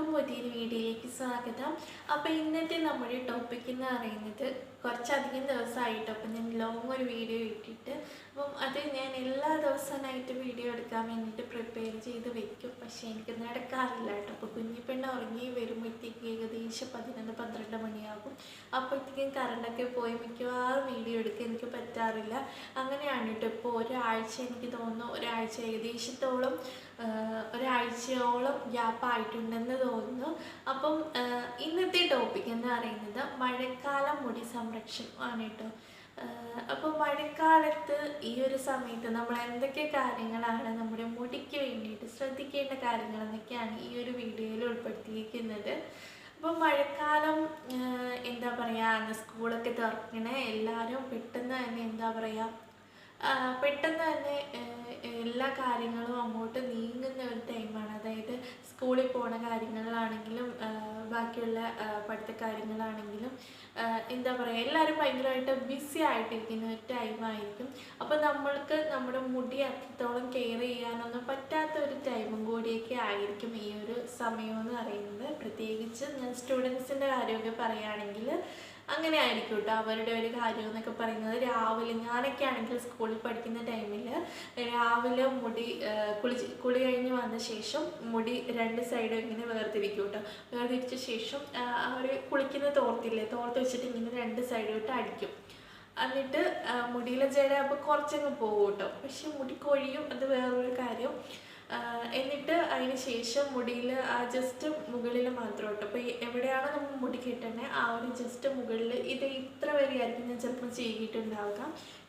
എല്ലാവർക്കും പുതിയൊരു വീഡിയോയിലേക്ക് സ്വാഗതം. അപ്പോൾ ഇന്നത്തെ നമ്മുടെ ടോപ്പിക് എന്ന് പറയുന്നത് കുറച്ചധികം ദിവസമായിട്ട് അപ്പം ഞാൻ ലോങ് ഒരു വീഡിയോ ഇട്ടിട്ട് അപ്പം അത് ഞാൻ എല്ലാ ദിവസമായിട്ട് വീഡിയോ എടുക്കാൻ വേണ്ടിയിട്ട് പ്രിപ്പയർ ചെയ്ത് വെക്കും. പക്ഷേ എനിക്ക് നടക്കാറില്ല കേട്ടോ. അപ്പോൾ കുഞ്ഞിപ്പെണ്ണ ഉറങ്ങി വരുമ്പോഴത്തേക്ക് ഏകദേശം പതിനൊന്ന് പന്ത്രണ്ട് മണിയാകും. അപ്പോഴത്തേക്കും കറണ്ടൊക്കെ പോയി മിക്കവാറും വീഡിയോ എനിക്ക് പറ്റാറില്ല. അങ്ങനെയാണ് കേട്ടോ ഇപ്പോൾ ഒരാഴ്ച എനിക്ക് തോന്നുന്നു ഒരാഴ്ച ഏകദേശത്തോളം ഒരാഴ്ചയോളം ഗ്യാപ്പ് ആയിട്ടുണ്ടെന്ന് തോന്നുന്നു. അപ്പം ഇന്നത്തെ ടോപ്പിക് എന്ന് പറയുന്നത് മഴക്കാലം മുടി സംരക്ഷണം ആണ് കേട്ടോ. അപ്പോൾ മഴക്കാലത്ത് ഈ ഒരു സമയത്ത് നമ്മൾ എന്തൊക്കെ കാര്യങ്ങളാണ് നമ്മുടെ മുടിക്ക് വേണ്ടിയിട്ട് ശ്രദ്ധിക്കേണ്ട കാര്യങ്ങൾ എന്നൊക്കെയാണ് ഈ ഒരു വീഡിയോയിൽ അപ്പോൾ മഴക്കാലം എന്താ പറയുക സ്കൂളൊക്കെ തുറക്കണേ എല്ലാവരും പെട്ടെന്ന് തന്നെ എന്താ പറയുക പെട്ടെന്ന് തന്നെ എല്ലാ കാര്യങ്ങളും അങ്ങോട്ട് നീങ്ങുന്ന ഒരു ടൈമാണ് അതായത് സ്കൂളിൽ പോണ കാര്യങ്ങളാണെങ്കിലും ബാക്കിയുള്ള പഠിത്ത കാര്യങ്ങളാണെങ്കിലും എന്താ പറയുക എല്ലാവരും ഭയങ്കരമായിട്ട് ബിസി ആയിട്ടിരിക്കുന്ന ഒരു ടൈമായിരിക്കും അപ്പോൾ നമ്മൾക്ക് നമ്മുടെ മുടി അത്രത്തോളം കെയർ ചെയ്യാനൊന്നും പറ്റാത്ത ഒരു ടൈമും കൂടിയൊക്കെ ആയിരിക്കും ഈ ഒരു സമയം എന്ന് പറയുന്നത്. പ്രത്യേകിച്ച് ഞാൻ സ്റ്റുഡൻസിന്റെ കാര്യമൊക്കെ പറയുകയാണെങ്കിൽ അങ്ങനെ ആയിരിക്കും കേട്ടോ അവരുടെ ഒരു കാര്യം എന്നൊക്കെ പറയുന്നത്. രാവിലെ ഞാനൊക്കെ ആണെങ്കിൽ സ്കൂളിൽ പഠിക്കുന്ന ടൈമിൽ രാവിലെ മുടി കുളിച്ച് കുളി കഴിഞ്ഞ് വന്ന ശേഷം മുടി രണ്ട് സൈഡും ഇങ്ങനെ വേർതിരിക്കും കേട്ടോ വേർതിരിച്ച ശേഷം അവർ കുളിക്കുന്ന തോർത്തില്ലേ തോർത്ത് വെച്ചിട്ട് ഇങ്ങനെ രണ്ട് സൈഡും ഇട്ട് അടിക്കും. എന്നിട്ട് മുടിയിലെ ജട അപ്പോൾ കുറച്ചങ്ങ് പോകും കേട്ടോ പക്ഷെ മുടി കൊഴിയും അത് വേറൊരു കാര്യം. എന്നിട്ട് അതിന് ശേഷം മുടിയിൽ ആ ജസ്റ്റ് മുകളിൽ മാത്രം കേട്ടോ അപ്പോൾ എവിടെയാണോ നമ്മൾ മുടി കെട്ടണേ ആ ഒരു ജസ്റ്റ് മുകളിൽ ഇത് ഇത്ര വരെ ആയിരിക്കും ഞാൻ ചിലപ്പോൾ ചെയ്തിട്ടുണ്ടാവുക.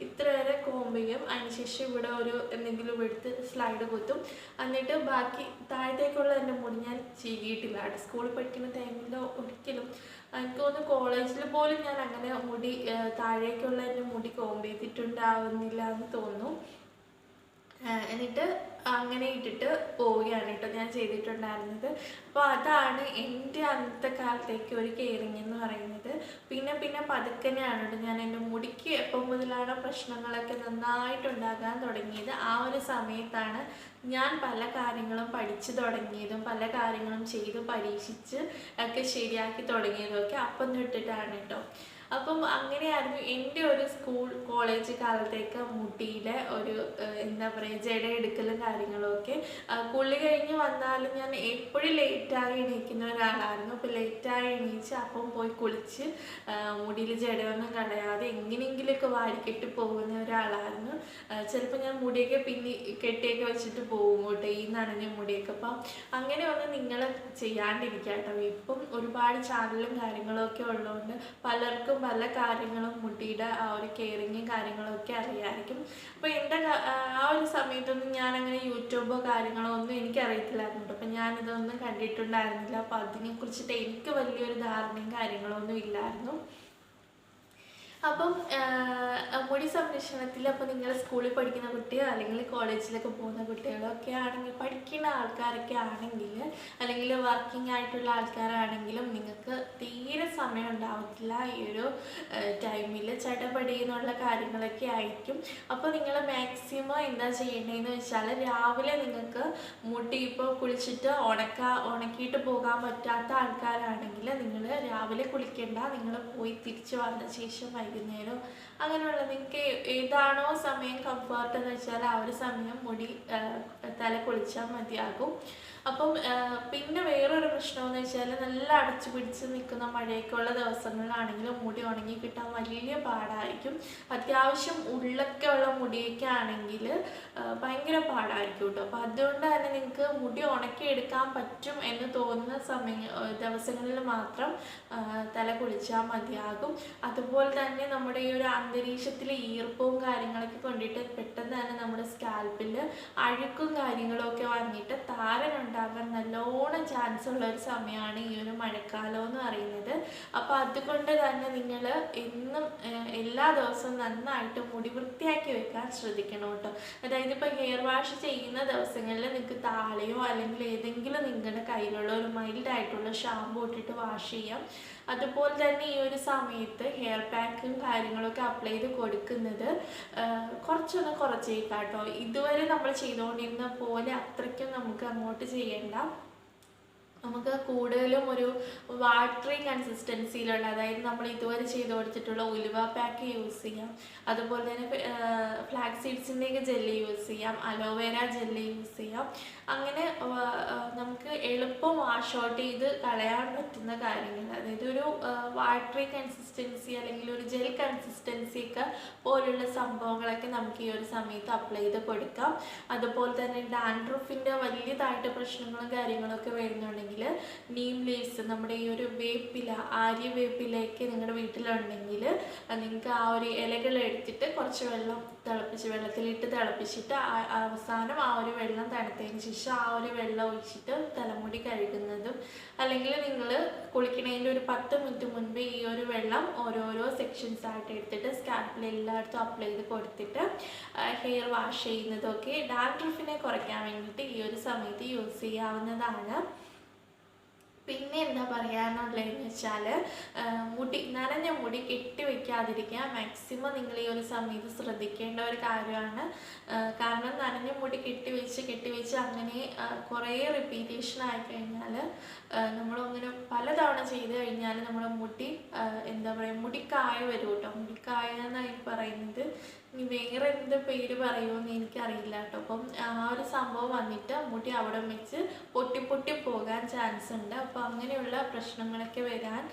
ഇത്ര വരെ കോമ്പ് ചെയ്യും. അതിന് ശേഷം ഇവിടെ ഒരു എന്തെങ്കിലും എടുത്ത് സ്ലൈഡ് കൊത്തും. എന്നിട്ട് ബാക്കി താഴത്തേക്കുള്ള എന്റെ മുടി ഞാൻ ചെയ്തിട്ടില്ല കേട്ടോ സ്കൂളിൽ പഠിക്കുന്ന ടൈമിൽ ഒരിക്കലും. എനിക്ക് തോന്നുന്നു കോളേജിൽ പോലും ഞാൻ അങ്ങനെ മുടി താഴേക്കുള്ള എന്റെ മുടി കോമ്പ് ചെയ്തിട്ടുണ്ടാവുന്നില്ല എന്ന് തോന്നുന്നു. എന്നിട്ട് അങ്ങനെ ഇട്ടിട്ട് പോവുകയാണ് കേട്ടോ ഞാൻ ചെയ്തിട്ടുണ്ടായിരുന്നത്. അപ്പോൾ അതാണ് എന്റെ അന്നത്തെ കാലത്തേക്ക് ഒരു കെയറിങ് എന്ന് പറയുന്നത്. പിന്നെ പിന്നെ പതുക്കനെയാണ് കേട്ടോ ഞാൻ എന്റെ മുടിക്ക് എപ്പോൾ മുതലാണ് പ്രശ്നങ്ങളൊക്കെ നന്നായിട്ടുണ്ടാകാൻ തുടങ്ങിയത് ആ ഒരു സമയത്താണ് ഞാൻ പല കാര്യങ്ങളും പഠിച്ചു തുടങ്ങിയതും പല കാര്യങ്ങളും ചെയ്ത് പരീക്ഷിച്ച് ഒക്കെ ശരിയാക്കി തുടങ്ങിയതും ഒക്കെ അപ്പം തൊട്ടിട്ടാണ് കേട്ടോ. അപ്പം അങ്ങനെയായിരുന്നു എന്റെ ഒരു സ്കൂൾ കോളേജ് കാലത്തേക്ക് മുട്ടിയിലെ ഒരു എന്താ പറയുക ജട എടുക്കലും കാര്യങ്ങളൊക്കെ. കുളി കഴിഞ്ഞ് വന്നാലും ഞാൻ എപ്പോഴും ലേറ്റായി എണീക്കുന്ന ഒരാളായിരുന്നു. അപ്പോൾ ലേറ്റായി എണീച്ച് അപ്പം പോയി കുളിച്ച് മുടിയിൽ ജടയൊന്നും കളയാതെ എങ്ങനെയെങ്കിലുമൊക്കെ വാരിക്കെട്ട് പോകുന്ന ഒരാളായിരുന്നു. ചിലപ്പോൾ ഞാൻ മുടിയൊക്കെ പിന്നി കെട്ടിയൊക്കെ വെച്ചിട്ട് പോകും കേട്ടോ ഈ നനഞ്ഞ മുടിയൊക്കെ. അപ്പം അങ്ങനെ ഒന്നും നിങ്ങൾ ചെയ്യാണ്ടിരിക്കുക കേട്ടോ ഇപ്പം ഒരുപാട് ചാനലും കാര്യങ്ങളൊക്കെ ഉള്ളതുകൊണ്ട് പലർക്കും പല കാര്യങ്ങളും മുട്ടിയുടെ ആ ഒരു കെയറിങ്ങും കാര്യങ്ങളും ഒക്കെ അറിയാമായിരിക്കും അപ്പോൾ എന്റെ ആ ഒരു സമയത്തൊന്നും ഞാൻ അങ്ങനെ യൂട്യൂബോ കാര്യങ്ങളോ ഒന്നും എനിക്ക് അറിയത്തില്ലായിരുന്നു കേട്ടോ അപ്പം ഞാനിതൊന്നും കണ്ടിട്ടുണ്ടായിരുന്നില്ല. അപ്പോൾ അതിനെക്കുറിച്ചിട്ട് എനിക്ക് വലിയൊരു ധാരണയും കാര്യങ്ങളോ ഒന്നും ഇല്ലായിരുന്നു. അപ്പം മുടി സംരക്ഷണത്തിൽ അപ്പോൾ നിങ്ങൾ സ്കൂളിൽ പഠിക്കുന്ന കുട്ടിയോ അല്ലെങ്കിൽ കോളേജിലൊക്കെ പോകുന്ന കുട്ടികളോ ഒക്കെ ആണെങ്കിൽ പഠിക്കുന്ന ആൾക്കാരൊക്കെ ആണെങ്കിൽ അല്ലെങ്കിൽ വർക്കിംഗ് ആയിട്ടുള്ള ആൾക്കാരാണെങ്കിലും നിങ്ങൾക്ക് തീരെ സമയം ഉണ്ടാവത്തില്ല. ഈ ഒരു ടൈമിൽ ചടപടി എന്നുള്ള കാര്യങ്ങളൊക്കെ ആയിരിക്കും. അപ്പോൾ നിങ്ങൾ മാക്സിമം എന്താ ചെയ്യേണ്ടതെന്ന് വെച്ചാൽ രാവിലെ നിങ്ങൾക്ക് മുടി ഇപ്പോൾ കുളിച്ചിട്ട് ഉണക്ക ഉണക്കിയിട്ട് പോകാൻ പറ്റാത്ത ആൾക്കാരാണെങ്കിൽ നിങ്ങൾ രാവിലെ കുളിക്കേണ്ട. നിങ്ങൾ പോയി തിരിച്ചു വന്ന ശേഷം വൈകുന്നേരം അങ്ങനെയുള്ള നിങ്ങൾക്ക് ഏതാണോ സമയം കംഫർട്ട് എന്ന് വെച്ചാൽ ആ ഒരു സമയം മുടി തല കുളിച്ചാൽ മതിയാകും. അപ്പം പിന്നെ വേറൊരു പ്രശ്നമെന്ന് വെച്ചാൽ നല്ല അടച്ചു പിടിച്ച് നിൽക്കുന്ന മഴയൊക്കെ ഉള്ള ദിവസങ്ങളിലാണെങ്കിലും മുടി ഉണങ്ങി കിട്ടാൻ വലിയ പാടായിരിക്കും. അത്യാവശ്യം ഉള്ളൊക്കെ ഉള്ള മുടിയൊക്കെ ആണെങ്കിൽ ഭയങ്കര പാടായിരിക്കും കേട്ടോ. അപ്പം അതുകൊണ്ട് തന്നെ നിങ്ങൾക്ക് മുടി ഉണക്കി എടുക്കാൻ പറ്റും എന്ന് തോന്നുന്ന സമയ ദിവസങ്ങളിൽ മാത്രം തല കുളിച്ചാൽ മതിയാകും. അതുപോലെ തന്നെ നമ്മുടെ ഈ ഒരു അന്തരീക്ഷത്തിലെ ഈർപ്പവും കാര്യങ്ങളൊക്കെ കൊണ്ടിട്ട് പെട്ടെന്ന് തന്നെ നമ്മുടെ സ്കാൽപ്പിൽ അഴുക്കും കാര്യങ്ങളൊക്കെ വന്നിട്ട് താരൻ ഉണ്ടാകാൻ നല്ലോണം ചാൻസ് ഉള്ള ഒരു സമയമാണ് ഈ ഒരു മഴക്കാലം എന്ന് പറയുന്നത്. അപ്പോൾ അതുകൊണ്ട് തന്നെ നിങ്ങൾ എന്നും എല്ലാ ദിവസവും നന്നായിട്ട് മുടി വൃത്തിയാക്കി വെക്കാൻ ശ്രദ്ധിക്കണം കേട്ടോ. അതായത് ഇപ്പോൾ ഹെയർ വാഷ് ചെയ്യുന്ന ദിവസങ്ങളിൽ നിങ്ങൾക്ക് താളയോ അല്ലെങ്കിൽ ഏതെങ്കിലും നിങ്ങളുടെ കയ്യിലുള്ള ഒരു മൈൽഡ് ആയിട്ടുള്ള ഷാമ്പു ഇട്ടിട്ട് വാഷ് ചെയ്യാം. അതുപോലെ തന്നെ ഈ ഒരു സമയത്ത് ഹെയർ പാക്കും കാര്യങ്ങളൊക്കെ അപ്ലൈ ചെയ്ത് കൊടുക്കുന്നത് കുറച്ചൊന്ന് കുറച്ചേക്കാം കേട്ടോ ഇതുവരെ നമ്മൾ ചെയ്തുകൊണ്ടിരുന്ന പോലെ അത്രയ്ക്കും നമുക്ക് അങ്ങോട്ട് ചെയ്യേണ്ട നമുക്ക് കൂടുതലും ഒരു വാട്ടറി കൺസിസ്റ്റൻസിയിലുള്ള അതായത് നമ്മൾ ഇതുവരെ ചെയ്ത് കൊടുത്തിട്ടുള്ള ഉലുവ പാക്ക് യൂസ് ചെയ്യാം. അതുപോലെ തന്നെ ഫ്ലാക്സ് സീഡ്സിന്റെയൊക്കെ ജെല്ലി യൂസ് ചെയ്യാം അലോവേര ജെല്ലി യൂസ് ചെയ്യാം. അങ്ങനെ നമുക്ക് എളുപ്പം വാഷ് ഔട്ട് ചെയ്ത് കളയാൻ പറ്റുന്ന കാര്യങ്ങൾ. അതായത് ഒരു വാട്ടറി കൺസിസ്റ്റൻസി അല്ലെങ്കിൽ ഒരു ജെൽ കൺസിസ്റ്റൻസി ഒക്കെ പോലുള്ള സംഭവങ്ങളൊക്കെ നമുക്ക് ഈ ഒരു സമയത്ത് അപ്ലൈ ചെയ്ത് കൊടുക്കാം. അതുപോലെ തന്നെ ഡാൻഡ്രൂഫിന്റെ വലിയതായിട്ട് പ്രശ്നങ്ങളും കാര്യങ്ങളൊക്കെ വരുന്നുണ്ടെങ്കിൽ നീം ലീവ്സ് നമ്മുടെ ഈ ഒരു വേപ്പില ആര്യ വേപ്പിലയൊക്കെ നിങ്ങളുടെ വീട്ടിലുണ്ടെങ്കിൽ നിങ്ങൾക്ക് ആ ഒരു ഇലകൾ എടുത്തിട്ട് കുറച്ച് വെള്ളം തിളപ്പിച്ച് വെള്ളത്തിലിട്ട് തിളപ്പിച്ചിട്ട് അവസാനം ആ ഒരു വെള്ളം തണുത്തതിന് ശേഷം ആ ഒരു വെള്ളം ഒഴിച്ചിട്ട് തലമുടി കഴുകുന്നതും അല്ലെങ്കിൽ നിങ്ങൾ കുളിക്കണതിന്റെ ഒരു പത്ത് മിനിറ്റ് മുൻപ് ഈ ഒരു വെള്ളം ഓരോരോ സെക്ഷൻസ് ആയിട്ട് എടുത്തിട്ട് സ്കാൽപ്പിൽ എല്ലായിടത്തും അപ്ലൈ ചെയ്ത് കൊടുത്തിട്ട് ഹെയർ വാഷ് ചെയ്യുന്നതൊക്കെ ഡാൻഡ്രഫിനെ കുറയ്ക്കാൻ വേണ്ടിയിട്ട് ഈ ഒരു സമയത്ത് യൂസ് ചെയ്യാവുന്നതാണ്. പിന്നെ എന്താ പറയാനുള്ളതെന്ന് വെച്ചാൽ മുടി നനഞ്ഞ മുടി കെട്ടി വെക്കാതിരിക്കുക മാക്സിമം നിങ്ങൾ ഈ ഒരു സമയത്ത് ശ്രദ്ധിക്കേണ്ട ഒരു കാര്യമാണ്. കാരണം നനഞ്ഞ മുടി കെട്ടി വെച്ച് കെട്ടി വെച്ച് അങ്ങനെ കുറേ റിപ്പീറ്റേഷൻ ആയി കഴിഞ്ഞാൽ നമ്മളങ്ങനെ പലതവണ ചെയ്ത് കഴിഞ്ഞാൽ നമ്മുടെ മുടി എന്താ പറയുക മുടിക്കായ വരും കേട്ടോ. മുടിക്കായ എന്നായി പറയുന്നത്? ഇനി വേറെ എന്ത് പേര് പറയുമെന്ന് എനിക്കറിയില്ല കേട്ടോ. അപ്പം ആ ഒരു സംഭവം വന്നിട്ട് അമ്മൂട്ടി അവിടെ വെച്ച് പൊട്ടി പൊട്ടി പോകാൻ ചാൻസ് ഉണ്ട്. അപ്പോൾ അങ്ങനെയുള്ള പ്രശ്നങ്ങളൊക്കെ വരാൻ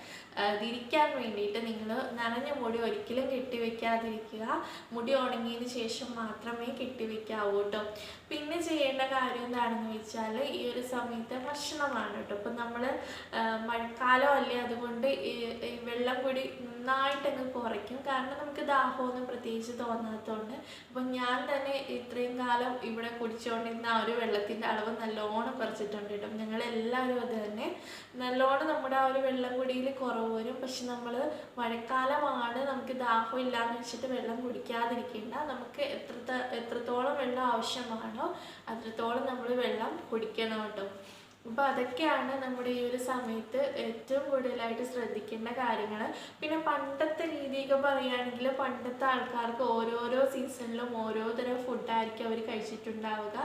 തിരിക്കാൻ വേണ്ടിയിട്ട് നിങ്ങൾ നനഞ്ഞ മുടി ഒരിക്കലും കെട്ടിവെക്കാതിരിക്കുക. മുടി ഉണങ്ങിയതിന് ശേഷം മാത്രമേ കെട്ടിവെക്കാവൂ കേട്ടോ. പിന്നെ ചെയ്യേണ്ട കാര്യം എന്താണെന്ന് വെച്ചാൽ ഈ ഒരു സമയത്ത് ഭക്ഷണമാണ് കേട്ടോ. അപ്പം നമ്മൾ മഴക്കാലം അല്ലേ അതുകൊണ്ട് വെള്ളം കൂടി നന്നായിട്ടങ്ങ് കുറയ്ക്കും. കാരണം നമുക്ക് ദാഹമൊന്നും പ്രത്യേകിച്ച് തോന്നാത്തതുകൊണ്ട് അപ്പം ഞാൻ തന്നെ ഇത്രയും കാലം ഇവിടെ കുടിച്ചുകൊണ്ടിരുന്ന ആ ഒരു വെള്ളത്തിന്റെ അളവ് നല്ലോണം കുറച്ചിട്ടുണ്ട് കേട്ടോ. ഞങ്ങളെല്ലാവരും അത് തന്നെ നല്ലോണം നമ്മുടെ ആ ഒരു വെള്ളം കുടിയിൽ കുറവ് വരും. പക്ഷെ നമ്മൾ മഴക്കാലമാണ് നമുക്ക് ദാഹം ഇല്ലാന്ന് വെച്ചിട്ട് വെള്ളം കുടിക്കാതിരിക്കേണ്ട. നമുക്ക് എത്ര എത്രത്തോളം വെള്ളം ആവശ്യമാണോ അത്രത്തോളം നമ്മൾ വെള്ളം കുടിക്കണം കേട്ടോ. അപ്പോൾ അതൊക്കെയാണ് നമ്മുടെ ഈ ഒരു സമയത്ത് ഏറ്റവും കൂടുതലായിട്ട് ശ്രദ്ധിക്കേണ്ട കാര്യങ്ങൾ പിന്നെ പണ്ടത്തെ രീതിയൊക്കെ പറയുകയാണെങ്കിൽ പണ്ടത്തെ ആൾക്കാർക്ക് ഓരോരോ സീസണിലും ഓരോ തരം ഫുഡായിരിക്കും അവർ കഴിച്ചിട്ടുണ്ടാവുക.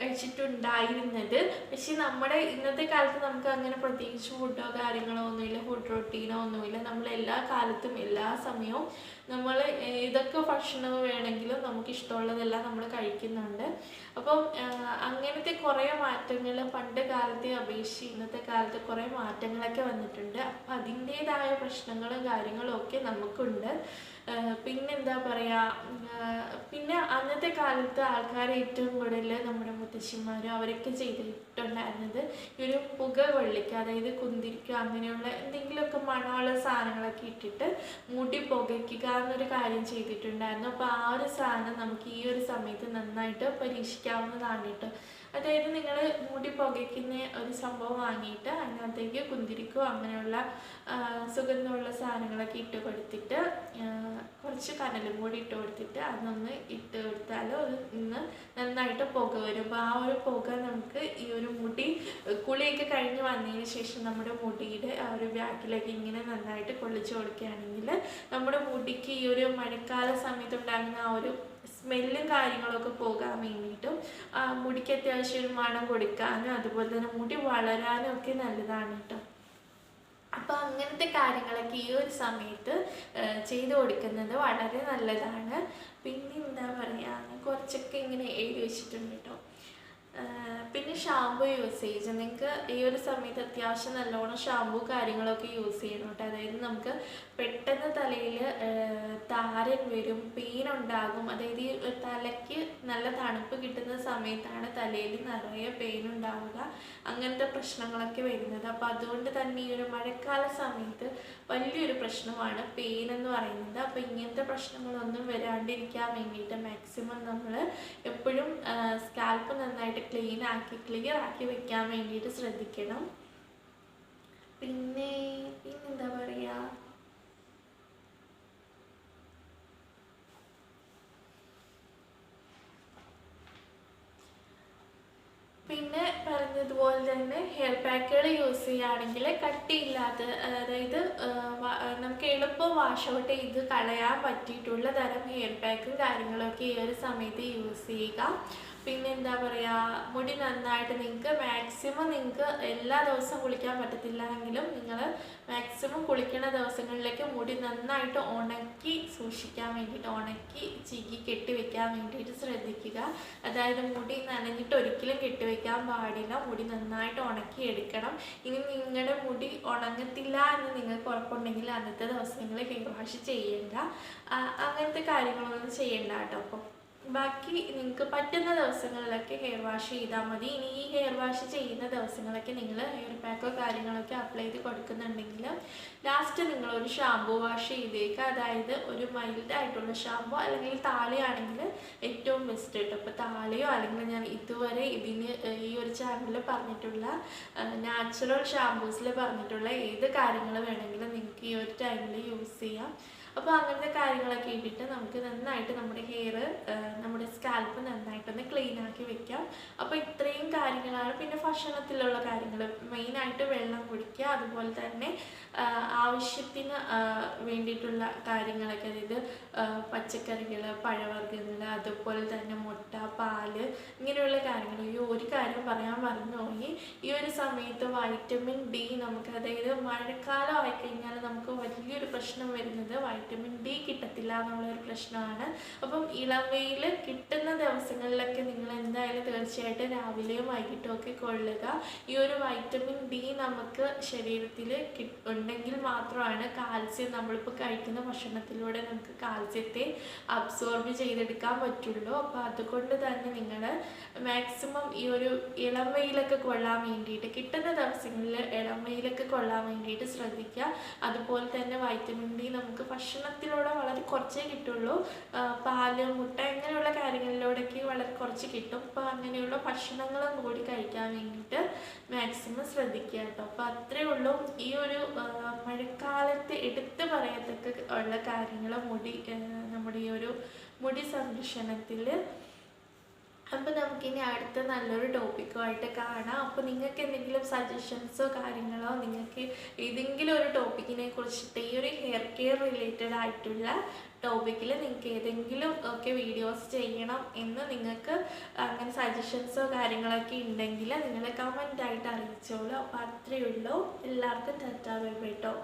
കഴിച്ചിട്ടുണ്ടായിരുന്നത്. പക്ഷെ നമ്മുടെ ഇന്നത്തെ കാലത്ത് നമുക്ക് അങ്ങനെ പ്രത്യേകിച്ച് ഫുഡോ കാര്യങ്ങളോ ഒന്നുമില്ല. ഫുഡ് റൊട്ടീനോ ഒന്നുമില്ല. നമ്മൾ എല്ലാ കാലത്തും എല്ലാ സമയവും നമ്മൾ ഏതൊക്കെ ഭക്ഷണം വേണമെങ്കിലും നമുക്ക് ഇഷ്ടമുള്ളതെല്ലാം നമ്മൾ കഴിക്കുന്നുണ്ട്. അപ്പം അങ്ങനത്തെ കുറേ മാറ്റങ്ങൾ പണ്ട് കാലത്തെ അപേക്ഷിച്ച് ഇന്നത്തെ കാലത്ത് കുറേ മാറ്റങ്ങളൊക്കെ വന്നിട്ടുണ്ട്. അപ്പം അതിന്റേതായ പ്രശ്നങ്ങളും കാര്യങ്ങളും ഒക്കെ നമുക്കുണ്ട്. പിന്നെന്താ പറയുക പിന്നെ അന്നത്തെ കാലത്ത് ആൾക്കാർ ഏറ്റവും കൂടുതൽ നമ്മുടെ മുത്തശ്ശിമാരും അവരൊക്കെ ചെയ്തിട്ടുണ്ടായിരുന്നത് ഈ ഒരു പുക കൊള്ളിക്കുക അതായത് കുന്തിരിക്കുക അങ്ങനെയുള്ള എന്തെങ്കിലുമൊക്കെ മണമുള്ള സാധനങ്ങളൊക്കെ ഇട്ടിട്ട് മുടി പുകയ്ക്കുക എന്നൊരു കാര്യം ചെയ്തിട്ടുണ്ടായിരുന്നു. അപ്പോൾ ആ ഒരു സാധനം നമുക്ക് ഈ ഒരു സമയത്ത് നന്നായിട്ട് പരീക്ഷിക്കാവുന്നതാണ് കേട്ടോ. അതായത് നിങ്ങൾ മൂടി പുകയ്ക്കുന്ന ഒരു സംഭവം വാങ്ങിയിട്ട് അതിനകത്തേക്ക് കുന്തിരിക്കോ അങ്ങനെയുള്ള സുഗന്ധമുള്ള സാധനങ്ങളൊക്കെ ഇട്ട് കൊടുത്തിട്ട് കുറച്ച് കനലും കൂടി ഇട്ട് കൊടുത്തിട്ട് അതൊന്ന് ഇട്ട് കൊടുത്താൽ അത് ഇന്ന് നന്നായിട്ട് പുക വരും. ആ ഒരു പുക നമുക്ക് ഈ ഒരു മുടി കുളിയൊക്കെ കഴിഞ്ഞ് വന്നതിന് ശേഷം നമ്മുടെ മുടിയുടെ ആ ഒരു ബാക്കിലേക്ക് ഇങ്ങനെ നന്നായിട്ട് കൊള്ളിച്ചു കൊടുക്കുകയാണെങ്കിൽ നമ്മുടെ മുടിക്ക് ഈ ഒരു മഴക്കാല സമയത്ത് ഉണ്ടാകുന്ന ആ ഒരു സ്മെല്ലും കാര്യങ്ങളൊക്കെ പോകാൻ വേണ്ടിയിട്ടും മുടിക്ക് അത്യാവശ്യം ഒരു മണം കൊടുക്കാനും അതുപോലെ തന്നെ മുടി വളരാനും ഒക്കെ നല്ലതാണ് കേട്ടോ. അപ്പോൾ അങ്ങനത്തെ കാര്യങ്ങളൊക്കെ ഈ ഒരു സമയത്ത് ചെയ്തു കൊടുക്കുന്നത് വളരെ നല്ലതാണ്. പിന്നെ എന്താ പറയുക കുറച്ചൊക്കെ ഇങ്ങനെ എഴുതി വെച്ചിട്ടുണ്ട് കേട്ടോ. പിന്നെ ഷാമ്പു യൂസേജ് നിങ്ങൾക്ക് ഈ ഒരു സമയത്ത് അത്യാവശ്യം നല്ലോണം ഷാമ്പു കാര്യങ്ങളൊക്കെ യൂസ് ചെയ്യണം കേട്ടോ. അതായത് നമുക്ക് പെട്ടെന്ന് തലയിൽ താരൻ വരും പെയിൻ ഉണ്ടാകും. അതായത് ഈ തലയ്ക്ക് നല്ല തണുപ്പ് കിട്ടുന്ന സമയത്താണ് തലയിൽ നിറയെ പെയിൻ ഉണ്ടാവുക. അങ്ങനത്തെ പ്രശ്നങ്ങളൊക്കെ വരുന്നത്. അപ്പോൾ അതുകൊണ്ട് തന്നെ ഈ ഒരു മഴക്കാല സമയത്ത് വലിയൊരു പ്രശ്നമാണ് പെയിൻ എന്ന് പറയുന്നത്. അപ്പോൾ ഇങ്ങനത്തെ പ്രശ്നങ്ങളൊന്നും വരാണ്ടിരിക്കാൻ വേണ്ടിയിട്ട് മാക്സിമം നമ്മൾ എപ്പോഴും സ്കാൽപ്പ് നന്നായിട്ട് ക്ലീൻ ആക്കി ക്ലിയർ ആക്കി വെക്കാൻ വേണ്ടിയിട്ട് ശ്രദ്ധിക്കണം. പിന്നെ പിന്നെന്താ പറയുക പിന്നെ പറഞ്ഞതുപോലെ തന്നെ ഹെയർ പാക്കുകൾ യൂസ് ചെയ്യുകയാണെങ്കിൽ കട്ടിയില്ലാത്ത അതായത് നമുക്ക് എളുപ്പം വാഷ് ഔട്ട് ചെയ്ത് കളയാൻ പറ്റിയിട്ടുള്ള തരം ഹെയർ പാക്കും കാര്യങ്ങളൊക്കെ ഈ ഒരു സമയത്ത് യൂസ് ചെയ്യുക. പിന്നെ എന്താ പറയുക മുടി നന്നായിട്ട് നിങ്ങൾക്ക് മാക്സിമം നിങ്ങൾക്ക് എല്ലാ ദിവസവും കുളിക്കാൻ പറ്റത്തില്ല എങ്കിലും നിങ്ങൾ മാക്സിമം കുളിക്കുന്ന ദിവസങ്ങളിലേക്ക് മുടി നന്നായിട്ട് ഉണക്കി സൂക്ഷിക്കാൻ വേണ്ടിയിട്ട് ഉണക്കി ചീക്കി കെട്ടിവെക്കാൻ വേണ്ടിയിട്ട് ശ്രദ്ധിക്കുക. അതായത് മുടി നനഞ്ഞിട്ട് ഒരിക്കലും കെട്ടിവെക്കാൻ പാടില്ല. മുടി നന്നായിട്ട് ഉണക്കി എടുക്കണം. ഇനി നിങ്ങളുടെ മുടി ഉണങ്ങത്തില്ല എന്ന് നിങ്ങൾക്ക് ഉറപ്പുണ്ടെങ്കിൽ അന്നത്തെ ദിവസം നിങ്ങൾ ഹെയർ വാഷ് ചെയ്യേണ്ട. അങ്ങനത്തെ കാര്യങ്ങളൊന്നും ചെയ്യേണ്ട കേട്ടോ. അപ്പം ബാക്കി നിങ്ങൾക്ക് പറ്റുന്ന ദിവസങ്ങളിലൊക്കെ ഹെയർ വാഷ് ചെയ്താൽ മതി. ഇനി ഈ ഹെയർ വാഷ് ചെയ്യുന്ന ദിവസങ്ങളൊക്കെ നിങ്ങൾ ഹെയർ പാക്കോ കാര്യങ്ങളൊക്കെ അപ്ലൈ ചെയ്ത് കൊടുക്കുന്നുണ്ടെങ്കിൽ ലാസ്റ്റ് നിങ്ങൾ ഒരു ഷാമ്പു വാഷ് ചെയ്തേക്കുക അതായത് ഒരു മൈൽഡ് ആയിട്ടുള്ള ഷാമ്പു അല്ലെങ്കിൽ താളിയാണെങ്കിൽ ഏറ്റവും ബെസ്റ്റ് കേട്ടോ അപ്പോൾ താളിയോ അല്ലെങ്കിൽ ഞാൻ ഇതുവരെ ഇതിന് ഈ ഒരു ചാനലിൽ പറഞ്ഞിട്ടുള്ള നാച്ചുറൽ ഷാമ്പൂസിൽ പറഞ്ഞിട്ടുള്ള ഏത് കാര്യങ്ങൾ വേണമെങ്കിലും നിങ്ങൾക്ക് ഈ ഒരു ടൈമിൽ യൂസ് ചെയ്യാം. അപ്പോൾ അങ്ങനത്തെ കാര്യങ്ങളൊക്കെ ഇട്ടിട്ട് നമുക്ക് നന്നായിട്ട് നമ്മുടെ ഹെയർ നമ്മുടെ സ്കാൽപ്പ് നന്നായിട്ടൊന്ന് ക്ലീൻ ആക്കി വെക്കാം. അപ്പോൾ ഇത്രയും കാര്യങ്ങളാണ്. പിന്നെ ഭക്ഷണത്തിലുള്ള കാര്യങ്ങൾ മെയിനായിട്ട് വെള്ളം കുടിക്കുക അതുപോലെ തന്നെ ആവശ്യത്തിന് വേണ്ടിയിട്ടുള്ള കാര്യങ്ങളൊക്കെ. അതായത് പച്ചക്കറികൾ പഴവർഗങ്ങൾ അതുപോലെ തന്നെ മുട്ട പാൽ ഇങ്ങനെയുള്ള കാര്യങ്ങൾ ഈ ഒരു കാര്യം പറയാൻ മറന്നുപോയി ഈ ഒരു സമയത്ത് വൈറ്റമിൻ ഡി നമുക്ക് അതായത് മഴക്കാലം ആയിക്കഴിഞ്ഞാൽ നമുക്ക് വലിയൊരു പ്രശ്നം വരുന്നത് വൈറ്റമിൻ ഡി കിട്ടത്തില്ല എന്നുള്ളൊരു പ്രശ്നമാണ്. അപ്പം ഇളം വെയിൽ കിട്ടുന്ന ദിവസങ്ങളിലൊക്കെ നിങ്ങൾ എന്തായാലും തീർച്ചയായിട്ടും രാവിലെയും വൈകിട്ടും ഒക്കെ കൊള്ളുക. ഈ ഒരു വൈറ്റമിൻ ഡി നമുക്ക് ശരീരത്തിൽ ഉണ്ടെങ്കിൽ മാത്രമാണ് കാൽസ്യം നമ്മളിപ്പോൾ കഴിക്കുന്ന ഭക്ഷണത്തിലൂടെ നമുക്ക് കാൽസ്യത്തെ അബ്സോർബ് ചെയ്തെടുക്കാൻ പറ്റുള്ളൂ. അപ്പോൾ അതുകൊണ്ട് തന്നെ നിങ്ങൾ മാക്സിമം ഈ ഒരു ഇളം വെയിലൊക്കെ കൊള്ളാൻ വേണ്ടിയിട്ട് കിട്ടുന്ന ദിവസങ്ങളിൽ ഇളം വെയിലൊക്കെ കൊള്ളാൻ വേണ്ടിയിട്ട് ശ്രദ്ധിക്കുക. അതുപോലെ തന്നെ വൈറ്റമിൻ ഡി നമുക്ക് ഭക്ഷണത്തിലൂടെ വളരെ കുറച്ചേ കിട്ടുള്ളൂ. പാൽ മുട്ട ഇങ്ങനെയുള്ള കാര്യങ്ങളിലൂടെയൊക്കെ വളരെ കുറച്ച് കിട്ടും. അപ്പോൾ അങ്ങനെയുള്ള ഭക്ഷണങ്ങളും കൂടി കഴിക്കാൻ വേണ്ടിയിട്ട് മാക്സിമം ശ്രദ്ധിക്കുക കേട്ടോ. അപ്പോൾ അത്രേ ഉള്ളൂ. ഈ ഒരു മഴക്കാലത്ത് എടുത്തു പറയത്തക്ക ഉള്ള കാര്യങ്ങൾ മുടി നമ്മുടെ ഈ ഒരു മുടി സംരക്ഷണത്തിൽ അപ്പോൾ നമുക്കിനി അടുത്ത നല്ലൊരു ടോപ്പിക്കുമായിട്ട് കാണാം. അപ്പോൾ നിങ്ങൾക്ക് എന്തെങ്കിലും സജഷൻസോ കാര്യങ്ങളോ നിങ്ങൾക്ക് ഏതെങ്കിലും ഒരു ടോപ്പിക്കിനെ കുറിച്ചിട്ട് ഈ ഒരു ഹെയർ കെയർ റിലേറ്റഡ് ആയിട്ടുള്ള ടോപ്പിക്കിൽ നിങ്ങൾക്ക് ഏതെങ്കിലും ഒക്കെ വീഡിയോസ് ചെയ്യണം എന്ന് നിങ്ങൾക്ക് അങ്ങനെ സജഷൻസോ കാര്യങ്ങളൊക്കെ ഉണ്ടെങ്കിൽ നിങ്ങൾ കമന്റ് ആയിട്ട് അറിയിച്ചോളൂ. അപ്പോൾ അത്രയേ ഉള്ളൂ. എല്ലാവർക്കും ടാറ്റാ ബൈ ബൈ ട്ടോ.